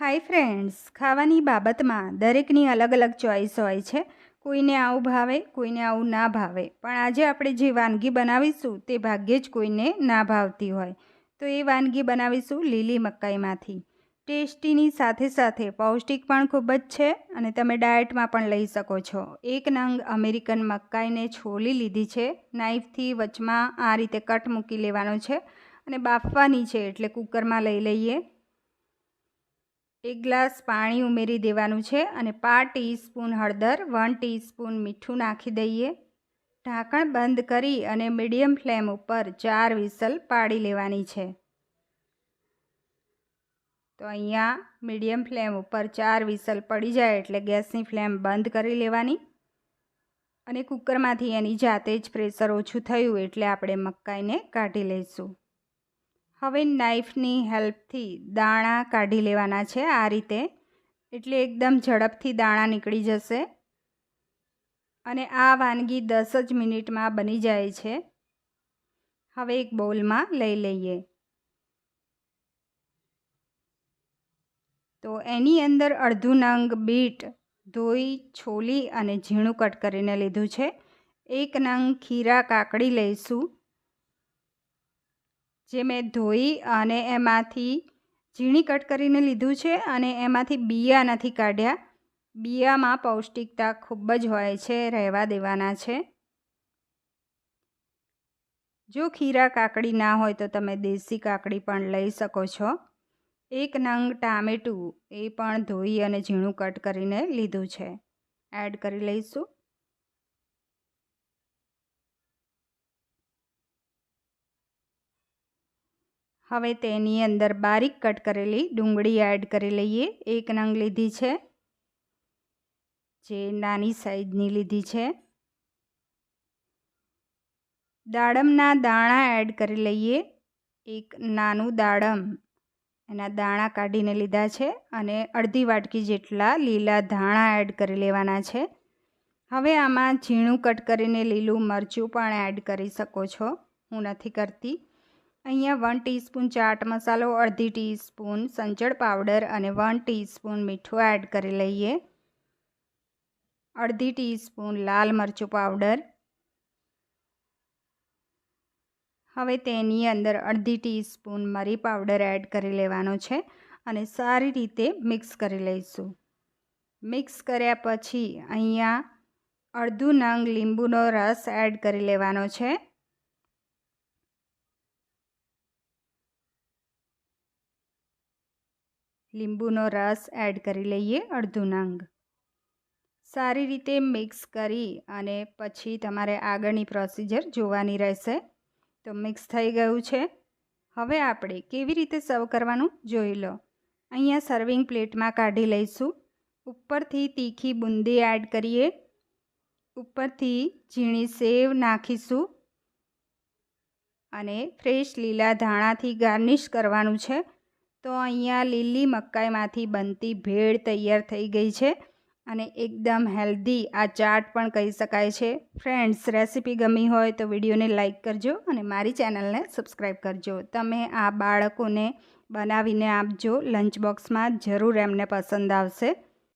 Hi friends ખાવાની બાબતમાં દરેકની અલગ અલગ ચોઈસ હોય છે. કોઈને આવું ભાવે, કોઈને આવું ના ભાવે. પણ આજે આપણે જે વાનગી બનાવીશું તે ભાગ્યે જ કોઈને ના ભાવતી હોય. તો એ વાનગી બનાવીશું લીલી મકાઈમાંથી. ટેસ્ટીની સાથે સાથે પૌષ્ટિક પણ ખૂબ જ છે અને તમે ડાયટમાં પણ લઈ શકો છો. એક નંગ અમેરિકન મકાઈને છોલી લીધી છે. નાઈફથી વચમાં આ રીતે કટ મૂકી લેવાનો છે અને બાફવાની છે એટલે કુકરમાં લઈ લઈએ. એક ગ્લાસ પાણી ઉમેરી દેવાનું છે અને પાંચ ટીસ્પૂન હળદર, વન ટીસ્પૂન મીઠું નાખી દઈએ. ઢાંકણ બંધ કરી અને મીડિયમ ફ્લેમ ઉપર ચાર વિસલ પાડી લેવાની છે. તો અહીંયા મીડિયમ ફ્લેમ ઉપર ચાર વિસલ પડી જાય એટલે ગેસની ફ્લેમ બંધ કરી લેવાની. અને કુકરમાંથી એની જાતે જ પ્રેશર ઓછું થયું એટલે આપણે મકાઈને કાઢી લઈશું. હવે નાઈફની હેલ્પથી દાણા કાઢી લેવાના છે આ રીતે. એટલે એકદમ ઝડપથી દાણા નીકળી જશે. અને આ વાનગી દસ જ મિનિટમાં બની જાય છે. હવે એક બોલમાં લઈ લઈએ. તો એની અંદર અડધું નંગ બીટ, ધોઈ, છોલી અને ઝીણું કટ કરીને લીધું છે. એક નંગ ખીરા કાકડી લઈશું. જે મેં ધોઈ અને એમાંથી ઝીણી કટ કરીને લીધું છે અને એમાંથી બિયા નથી કાઢ્યા. બિયામાં પૌષ્ટિકતા ખૂબ જ હોય છે, રહેવા દેવાના છે. જો ખીરા કાકડી ના હોય તો તમે દેશી કાકડી પણ લઈ શકો છો. એક નંગ ટામેટું એ પણ ધોઈ અને ઝીણું કટ કરીને લીધું છે. એડ કરી લઈશું. હવે તેની અંદર બારીક કટ કરેલી ડુંગળી એડ કરી લઈએ. એક નંગ લીધી છે. જે નાની સાઈઝની લીધી છે. દાડમના દાણા એડ કરી લઈએ. એક નાનું દાડમ. એના દાણા કાઢીને લીધા છે અને અડધી વાટકી જેટલા લીલા ધાણા એડ કરી લેવાના છે. હવે આમાં ઝીણું કટ કરીને લીલું મરચું પણ એડ કરી શકો છો. હું નથી કરતી. અહીંયા વન ટીસ્પૂન ચાટ મસાલો, અડધી ટીસ્પૂન સંચળ પાવડર અને વન ટીસ્પૂન મીઠું એડ કરી લઈએ. અડધી ટીસ્પૂન લાલ મરચું પાવડર હવે તેની અંદર અડધી ટીસ્પૂન મરી પાવડર એડ કરી લેવાનો છે અને સારી રીતે મિક્સ કરી લઈશું. મિક્સ કર્યા પછી અહીંયા અડધું નંગ લીંબુનો રસ એડ કરી લેવાનો છે. લીંબુનો રસ એડ કરી લઈએ અડધું નંગ. સારી રીતે મિક્સ કરી અને પછી તમારે આગળની પ્રોસિજર જોવાની રહેશે. તો મિક્સ થઈ ગયું છે. હવે આપણે કેવી રીતે સર્વ કરવાનું જોઈ લો. અહીંયા સર્વિંગ પ્લેટમાં કાઢી લઈશું. ઉપરથી તીખી બુંદી એડ કરીએ. ઉપરથી ઝીણી સેવ નાખીશું. અને ફ્રેશ લીલા ધાણાથી ગાર્નિશ કરવાનું છે. તો અહીંયા લીલી મકાઈમાંથી બનતી ભેળ તૈયાર થઈ ગઈ છે અને એકદમ હેલ્ધી આ ચાટ પણ કહી શકાય છે. ફ્રેન્ડ્સ, રેસીપી ગમી હોય તો વિડીયોને લાઇક કરજો અને મારી ચેનલને સબસ્ક્રાઈબ કરજો. તમે આ બાળકોને બનાવીને આપજો. લંચ બોક્સમાં જરૂર એમને પસંદ આવશે.